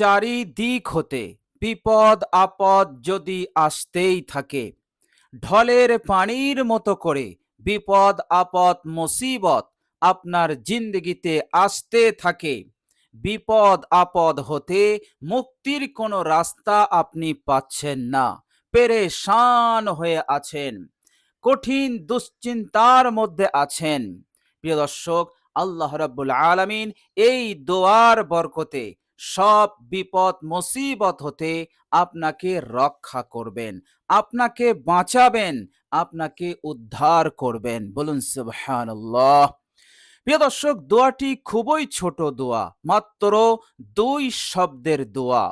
চারিদিক হতে, বিপদ আপদ যদি আসতেই থাকে, ঢলের পানির মতো করে বিপদ আপদ মুসিবত আপনার জিন্দগিতে আসতে থাকে, বিপদ আপদ হতে মুক্তির কোনো রাস্তা আপনি পাচ্ছেন না, পেরেশান হয়ে আছেন, কঠিন দুশ্চিন্তার মধ্যে আছেন। প্রিয় দর্শক, আল্লাহ রাব্বুল আলামিন এই দোয়ার বরকতে সব বিপদ মুসিবত হতে আপনাকে রক্ষা করবেন, আপনাকে বাঁচাবেন, আপনাকে উদ্ধার করবেন। বলুন, সুবহানাল্লাহ। প্রিয় দর্শক, দোয়াটি খুবই ছোট দোয়া, মাত্র দুই শব্দের দোয়া।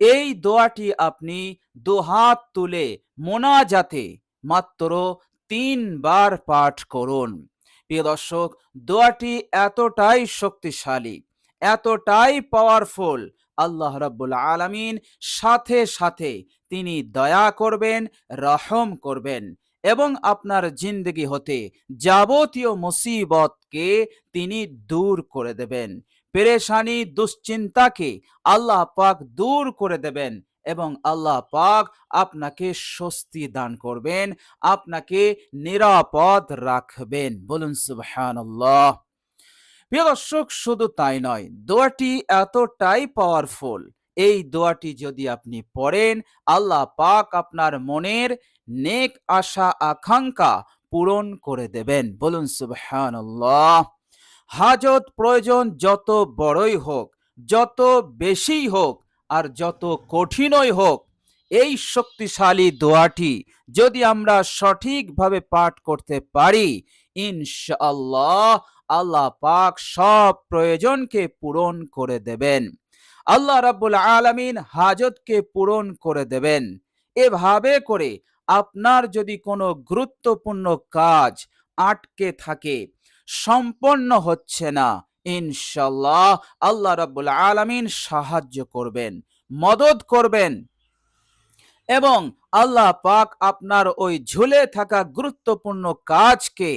এই দোয়াটি আপনি দুহাত তুলে মোনাজাতে মাত্র তিনবার পাঠ করুন। প্রিয় দর্শক, দোয়াটি এতটাই শক্তিশালী এতটাই পাওয়ারফুল আল্লাহ রাব্বুল আলামিন সাথে সাথে তিনি দয়া করবেন, রহম করবেন এবং আপনার জিন্দগি হতে যাবতীয় মুসিবতকে তিনি দূর করে দেবেন। পেরেশানি, দুশ্চিন্তাকে আল্লাহ পাক দূর করে দেবেন এবং আল্লাহ পাক আপনাকে স্বস্তি দান করবেন, আপনাকে নিরাপদ রাখবেন। বলুন সুবহানাল্লাহ। প্রিয় দর্শক, শুধু তাই নয়, দোয়াটি এতটাই পাওয়ারফুল এই দোয়াটি যদি আপনি পড়েন, আল্লাহ পাক আপনার মনের নেক আশা, আকাঙ্ক্ষা পূরণ করে দেবেন। বলুন, সুবহানাল্লাহ। হাজত প্রয়োজন যত বড়ই হোক, যত বেশি হোক আর যত কঠিনই হোক, এই শক্তিশালী দোয়াটি যদি আমরা সঠিকভাবে পাঠ করতে পারি, ইনশাআল্লাহ আল্লাহ পাক সব প্রয়োজনকে পূরণ করে দেবেন। আল্লাহ রাব্বুল আলামিন হাজতকে পূরণ করে দেবেন। এভাবে করে আপনার যদি কোনো গুরুত্বপূর্ণ কাজ আটকে থাকে, সম্পন্ন হচ্ছে না ইনশাল্লাহ আল্লাহ রাব্বুল আলামিন সাহায্য করবেন মদত করবেন এবং আল্লাহ পাক আপনার ওই ঝুলে থাকা গুরুত্বপূর্ণ কাজকে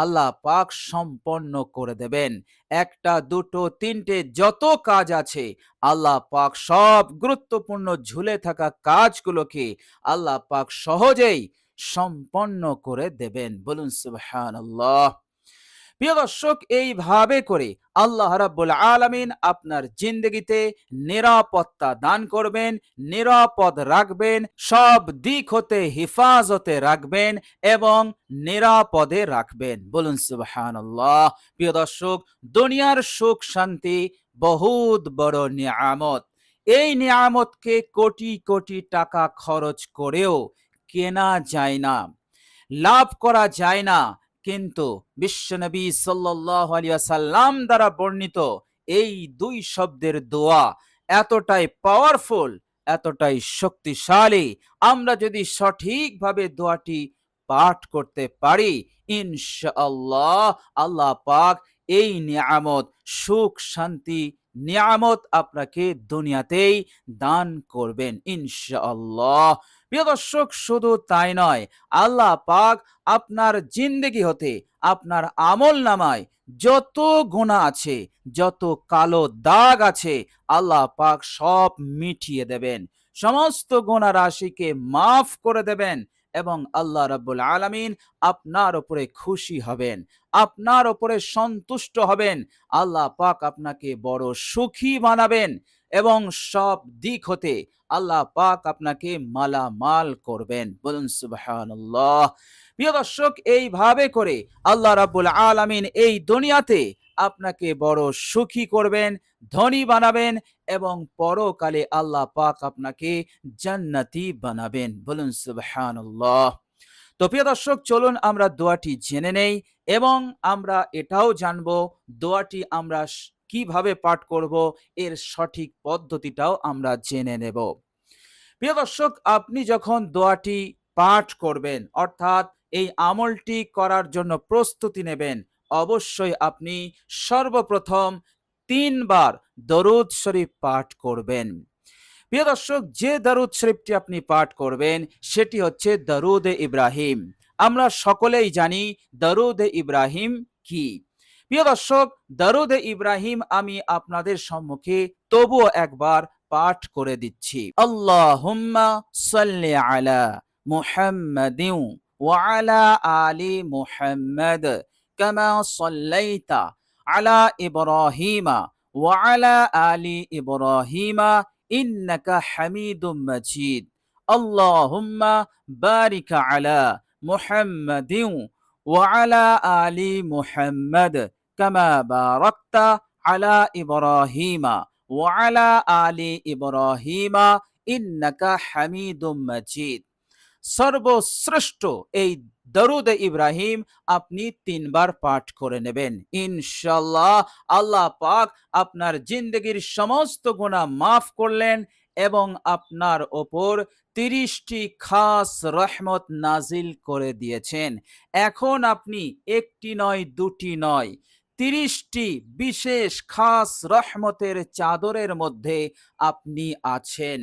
আল্লাহ পাক সম্পন্ন করে দেবেন। একটা, দুটো, তিনটে যত কাজ আছে, আল্লাহ পাক সব গুরুত্বপূর্ণ ঝুলে থাকা কাজগুলোকে আল্লাহ পাক সহজেই সম্পন্ন করে দেবেন। বলুন সুবহানাল্লাহ। প্রিয় দর্শক, এইভাবে করে আল্লাহ রাব্বুল আলামিন আপনার জিন্দগিতে নিরাপত্তা দান করবেন, নিরাপদ রাখবেন, সব দিক হতে হিফাজতে রাখবেন এবং নিরাপদে রাখবেন। বলুন সুবহানাল্লাহ। প্রিয় দর্শক, দুনিয়ার সুখ শান্তি বহুত বড় নিয়ামত। এই নিয়ামতকে কোটি কোটি টাকা খরচ করেও কেনা যায় না, লাভ করা যায় না কিন্তু বিশ্বনবী সাল্লাল্লাহু আলাইহি সাল্লাম দ্বারা বর্ণিত এই দুই শব্দের দোয়া এতটাই পাওয়ারফুল এতটাই শক্তিশালী। আমরা যদি সঠিকভাবে দোয়াটি পাঠ করতে পারি, ইনশাআল্লাহ আল্লাহ পাক এই নিয়ামত, সুখ, শান্তি নিয়ামত আপনাকে দুনিয়াতেই দান করবেন, ইনশাআল্লাহ। প্রিয় দর্শক, শুধু তাই নয়, আল্লাহ পাক আপনার জিন্দেগি হতে, আপনার আমল নামায় যত গুণা আছে, যত কালো দাগ আছে, আল্লাহ পাক সব মিটিয়ে দেবেন। সমস্ত গুণা রাশিকে মাফ করে দেবেন এবং আল্লাহ রাব্বুল আলামিন আপনার উপরে খুশি হবেন, আপনার উপরে সন্তুষ্ট হবেন, আল্লাহ পাক আপনাকে বড় সুখী বানাবেন। এবং সব দিক হতে আল্লাহ পাক আপনাকে মালামাল করবেন। বলুন, সুবহানাল্লাহ। প্রিয় দর্শক, এইভাবে করে আল্লাহ রাব্বুল আলামিন এই দুনিয়াতে আপনাকে বড় সুখী করবেন, ধনী বানাবেন এবং পরকালে আল্লাহ পাক আপনাকে জান্নাতি বানাবেন। বলুন, সুবহানাল্লাহ। তো প্রিয় দর্শক, চলুন আমরা দোয়াটি জেনে নেই এবং আমরা এটাও জানব, দোয়াটি আমরা কীভাবে পাঠ করব, এর সঠিক পদ্ধতিটাও আমরা জেনে নেব। প্রিয় দর্শক, আপনি যখন দোয়াটি পাঠ করবেন, অর্থাৎ এই আমলটি করার জন্য প্রস্তুতি নেবেন, অবশ্যই আপনি সর্বপ্রথম তিনবার দরুদ শরীফ পাঠ করবেন। প্রিয় দর্শক, যে দরুদ শরীফটি আপনি পাঠ করবেন, সেটি হচ্ছে দরুদ ইব্রাহিম। আমরা সকলেই জানি দরুদ ইব্রাহিম কি। প্রিয় দর্শক, দরুদ ইব্রাহিম আমি আপনাদের সম্মুখে তবুও একবার পাঠ করে দিচ্ছি। আল্লাহুম্মা সাল্লি আলা মুহাম্মাদিন ওয়া আলা মুহাম্মাদ কামা সাল্লাইতা আলা ইব্রাহিমা ওয়া আলা ইব্রাহিমা ইন্নাকা হামিদুম মাজিদ। আল্লাহুম্মা বারিক আলা মুহাম্মাদিন ওয়া আলা আলি মুহাম্মাদ কামা বারাকতা আলা ইব্রাহিমা ওয়া আলা আলি ইব্রাহিমা ইন্নাকা হামিদুম সর্বশ্রেষ্ঠ এই দরুদ ইব্রাহিম আপনি তিনবার পাঠ করে নেবেন। ইনশাল্লাহ আল্লাহ পাক আপনার জিন্দগির সমস্ত গুণা মাফ করলেন এবং আপনার ওপর তিরিশটি খাস রহমত নাজিল করে দিয়েছেন। এখন আপনি একটি নয়, দুটি নয় তিরিশটি বিশেষ খাস রহমতের চাদরের মধ্যে আপনি আছেন।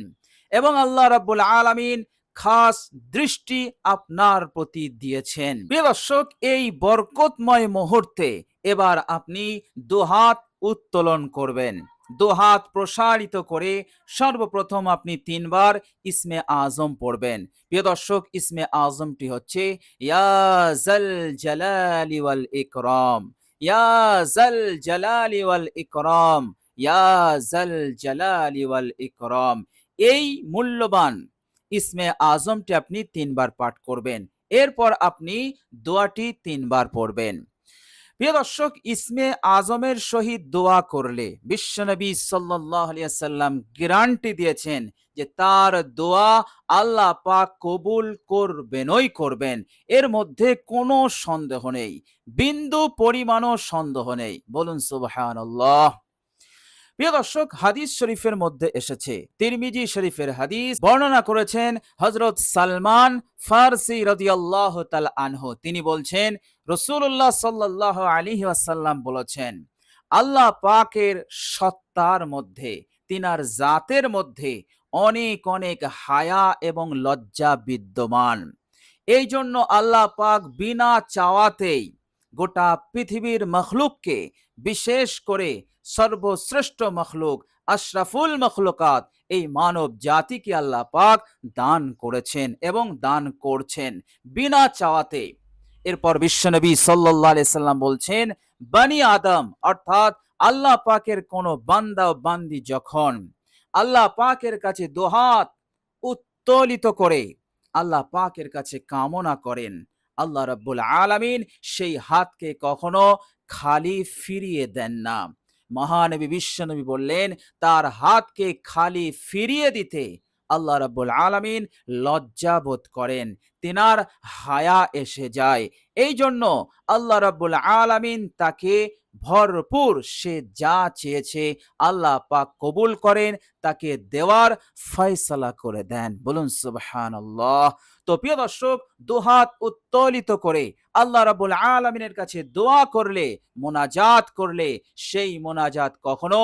এবং আল্লাহ রাব্বুল আলামিন খাস দৃষ্টি আপনার প্রতি দিয়েছেন। দর্শক, এই বরকতময় মুহূর্তে এবার আপনি দুহাত উত্তোলন করবেন। দুহাত প্রসারিত করে সর্বপ্রথম আপনি তিনবার ইসমে আজম পড়বেন। প্রিয় দর্শক, ইসমে আজমটি হচ্ছে, ইয়া জাল জালালি ওয়াল ইকরাম। ইয়া জাল জালালি ওয়াল ইকরাম ইয়া জাল জালালি ওয়াল ইকরাম এই মূল্যবান ইসমে আজমটি আপনি তিনবার পাঠ করবেন। এরপর আপনি দোয়াটি তিনবার পড়বেন। প্রিয় দর্শক, ইসমে আজমের সহিত দোয়া করলে বিশ্বনবী সাল্লাহ সাল্লাম গ্যারান্টি দিয়েছেন যে তার দোয়া আল্লাহ পাক কবুল করবেনই করবেন। এর মধ্যে কোনো সন্দেহ নেই, বিন্দু পরিমাণও সন্দেহ নেই। বলুন সুবহানাল্লাহ। প্রিয় দর্শক, হাদিস শরীফের মধ্যে এসেছে। তিরমিজি শরীফের হাদিস বর্ণনা করেছেন হজরত সালমান ফারসি রদিয়াল্লাহ তাল আনহু। তিনি বলছেন রসুল্লাহ সাল্লাহ আলী আসাল্লাম বলেছেন, আল্লাহ পাকের সত্তার মধ্যে, তিনার জাতের মধ্যে অনেক অনেক হায়া এবং লজ্জা বিদ্যমান। এই জন্য আল্লাহ পাক বিনা চাওয়াতেই গোটা পৃথিবীর মখলুককে, বিশেষ করে সর্বশ্রেষ্ঠ মখলুক আশরাফুল মখলুকাত, এই মানব জাতিকে আল্লাহ পাক দান করেছেন এবং দান করছেন বিনা চাওয়াতে। এরপর বিশ্বনবী সাল্লাহ সাল্লাম বলছেন, বানি আদম অর্থাৎ আল্লাহ পাকের কোনো বান্দা ও বান্দি যখন আল্লাহ পাকের কাছে দোহাত উত্তোলিত করে, আল্লাহ পাকের কাছে কামনা করেন আল্লাহ রব্বুল আলামিন সেই হাতকে কখনো খালি ফিরিয়ে দেন না। মহানবী, বিশ্বনবী বললেন, তার হাতকে খালি ফিরিয়ে দিতে আল্লাহ রাব্বুল আলামিন লজ্জা বোধ করেন, তেনার হায়া এসে যায়। এই জন্য আল্লাহ রাব্বুল আলামিন তাকে ভরপুর সে যা চেয়েছে আল্লাহ পাক কবুল করেন, তাকে দেওয়ার ফয়সালা করে দেন। বলুন, সুবহানাল্লাহ। তো প্রিয় দর্শক, দুহাত উত্তোলিত করে আল্লাহ রাবুল আলমিনের কাছে দোয়া করলে, মোনাজাত করলে, সেই মোনাজাত কখনো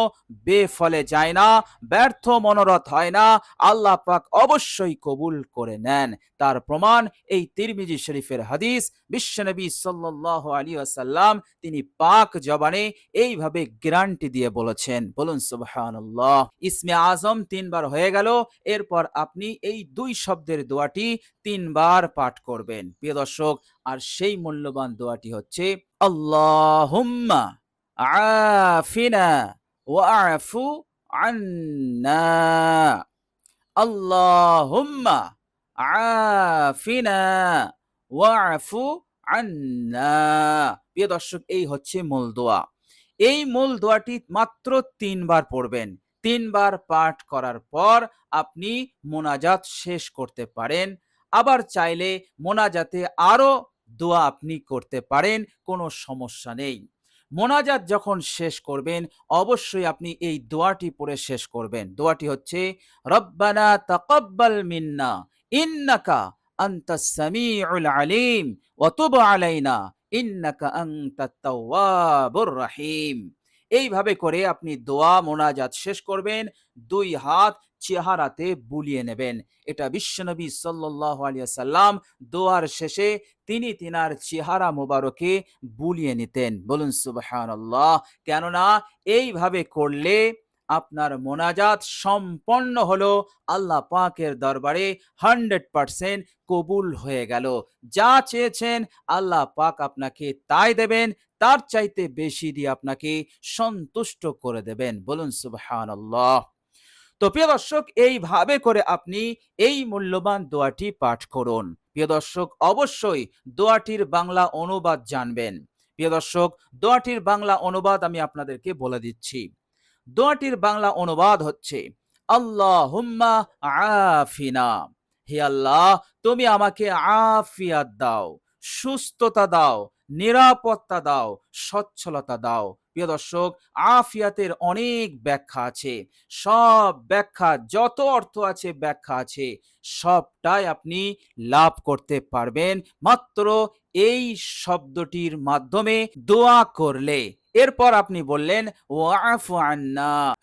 বেফলে যায় না, ব্যর্থ মনোরথ হয় না, আল্লাহ পাক অবশ্যই কবুল করে নেন। তার প্রমাণ এই তিরমিজি শরীফের হাদিস বিশ্বনবী সাল্লাহ আলী আসাল্লাম তিনি পাক জবানে এইভাবে গ্যারান্টি দিয়ে বলেছেন। বলুন, সুবহানাল্লাহ। ইসমে আজম তিনবার হয়ে গেল, এরপর আপনি এই দুই শব্দের দোয়াটি তিনবার পাঠ করবেন। প্রিয় দর্শক, আর সেই মূল্যবান দোয়াটি হচ্ছে, আল্লাহুম্মা আফিনা ওয়াফু আন্না। আল্লাহুম্মা আফিনা ওয়াফু আন্না। প্রিয় দর্শক, এই হচ্ছে মূল দোয়া। এই মূল দোয়াটি মাত্র তিনবার পড়বেন। তিনবার পাঠ করার পর আপনি মোনাজাত শেষ করতে পারেন। আবার চাইলে মোনাজাতে আরও দোয়া আপনি করতে পারেন, কোনো সমস্যা নেই। মোনাজাত যখন শেষ করবেন, অবশ্যই আপনি এই দোয়াটি পড়ে শেষ করবেন। দোয়াটি হচ্ছে, রব্বানা তাকাব্বাল মিন্না, ইন্নাকা আন্তাস সামিউল আলিম ওয়া তুব আলাইনা ইন্নাকা আনতাত তাওয়াবুর রাহিম এইভাবে করে আপনি দোয়া, মোনাজাত শেষ করবেন। দুই হাত চেহারাতে বুলিয়ে নেবেন। এটা বিশ্বনবী সাল্লাহ সাল্লাম দোয়ার শেষে তিনি তিনার চেহারা মোবারকে বুলিয়ে নিতেন। বলুন আল্লাহ কেননা, এইভাবে করলে আপনার মোনাজাত সম্পন্ন হলো। আল্লাহ পাকের দরবারে হান্ড্রেড পার্সেন্ট কবুল হয়ে গেল। যা চেয়েছেন আল্লাহ পাক আপনাকে তাই দেবেন। তার চাইতে বেশি দিয়ে আপনাকে সন্তুষ্ট করে দেবেন। বলুন সুবহান তো প্রিয় দর্শক, এইভাবে করে আপনি এই মূল্যবান দোয়াটি পাঠ করুন। প্রিয় দর্শক, অবশ্যই দোয়াটির বাংলা অনুবাদ জানবেন। প্রিয় দর্শক, দোয়াটির বাংলা অনুবাদ আমি আপনাদেরকে বলে দিচ্ছি। দোয়াটির বাংলা অনুবাদ হচ্ছে আল্লাহ হুম্মা আফিনা। হে আল্লাহ, তুমি আমাকে আফিয়াত দাও, সুস্থতা দাও, নিরাপত্তা দাও, সচ্ছলতা দাও। প্রিয় দর্শক, আফিয়াতের অনেক ব্যাখ্যা আছে। সব ব্যাখ্যা, যত অর্থ আছে, ব্যাখ্যা আছে। সবটাই আপনি লাভ করতে পারবেন। মাত্র এই শব্দটির মাধ্যমে দোয়া করলে এরপর আপনি বললেন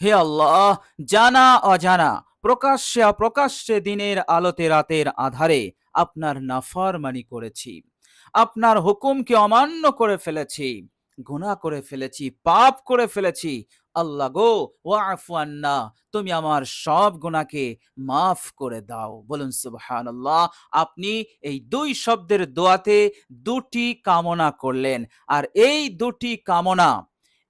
হে আল্লাহ, জানা অজানা, প্রকাশ্যে অপ্রকাশ্যে দিনের আলোতে রাতের আধারে আপনার নাফরমানি করেছি। আপনার হুকুমকে অমান্য করে ফেলেছি গুণা করে ফেলেছি, পাপ করে ফেলেছি আল্লাহ গো ওয়াফু আন্না, তুমি আমার সব গুনাহকে মাফ করে দাও। বলুন সুবহানাল্লাহ, আপনি এই দুই শব্দের দোয়াতে দুটি কামনা করলেন। আর এই দুটি কামনা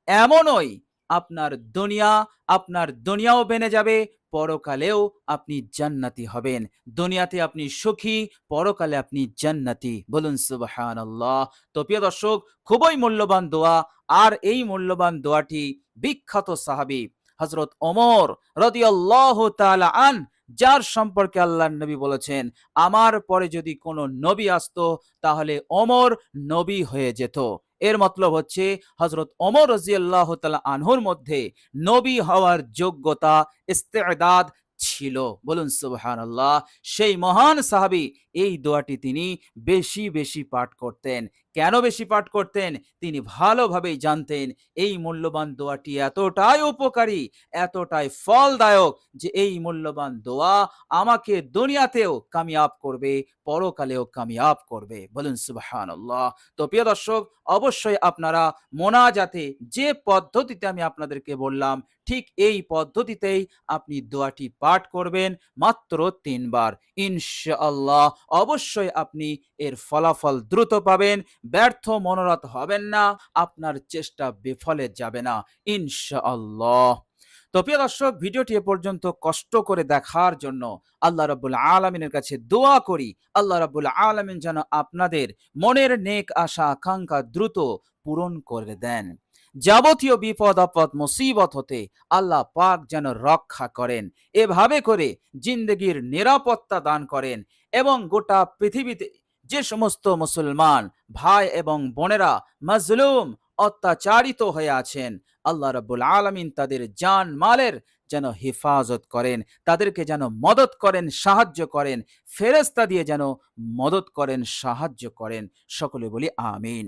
এমনই আপনার দুনিয়া, আপনার দুনিয়াও বেনে যাবে, পরকালেও আপনি জান্নাতি হবেন। দুনিয়াতে আপনি সুখী, পরকালে আপনি জান্নাতি। বলুন সুবহানাল্লাহ। তো প্রিয় দর্শক, খুবই মূল্যবান দোয়া আর এই মূল্যবান দোয়াটি বিখ্যাত সাহাবী হজরত ওমর রাদিয়াল্লাহু তাআলা আন, যার সম্পর্কে আল্লাহ নবী বলেছেন, আমার পরে যদি কোনো নবী আসতো, তাহলে অমর নবী হয়ে যেত। এর মতলব হচ্ছে হজরত ওমর রাজিয়াল্লাহ তাআলা আনহুর মধ্যে নবী হওয়ার যোগ্যতা, ইস্তেদাদ ছিল। বলুন সুবহানাল্লাহ, সেই মহান সাহাবী এই দোয়াটি তিনি বেশি বেশি পাঠ করতেন। কেন বেশি পাঠ করতেন? তিনি ভালোভাবেই জানতেন এই মূল্যবান দোয়াটি এতটাই উপকারী, এতটাই ফলদায়ক যে এই মূল্যবান দোয়া আমাকে দুনিয়াতেও কামিয়াব করবে, পরকালেও কামিয়াব করবে। বলুন, সুবহানাল্লাহ। তো প্রিয় দর্শক, অবশ্যই আপনারা মোনাজাতে যে পদ্ধতিতে আমি আপনাদেরকে বললাম, ঠিক এই পদ্ধতিতেই আপনি দোয়াটি পাঠ করবেন মাত্র তিনবার। ইনশাআল্লাহ অবশ্যই আপনি এর ফলাফল দ্রুত পাবেন, ব্যর্থ মনোরথ হবেন না, আপনার চেষ্টা বিফলে যাবে না, ইনশাআল্লাহ। তো প্রিয় দর্শক, ভিডিওটি এ পর্যন্ত কষ্ট করে দেখার জন্য আল্লাহ রাব্বুল আলমিনের কাছে দোয়া করি, আল্লাহ রাব্বুল আলমিন যেন আপনাদের মনের নেক আশা, আকাঙ্ক্ষা দ্রুত পূরণ করে দেন। যাবতীয় বিপদ, আপদ, মুসিবত হতে আল্লাহ পাক যেন রক্ষা করেন। এভাবে করে জিন্দগির নিরাপত্তা দান করেন এবং গোটা পৃথিবীতে যে সমস্ত মুসলমান ভাই এবং বোনেরা মজলুম, অত্যাচারিত হয়ে আছেন, আল্লাহ রাব্বুল আলামিন তাদের জান মালের যেন হেফাজত করেন, তাদেরকে যেন মদত করেন, সাহায্য করেন ফেরেস্তা দিয়ে যেন মদত করেন, সাহায্য করেন। সকলে বলি আমিন।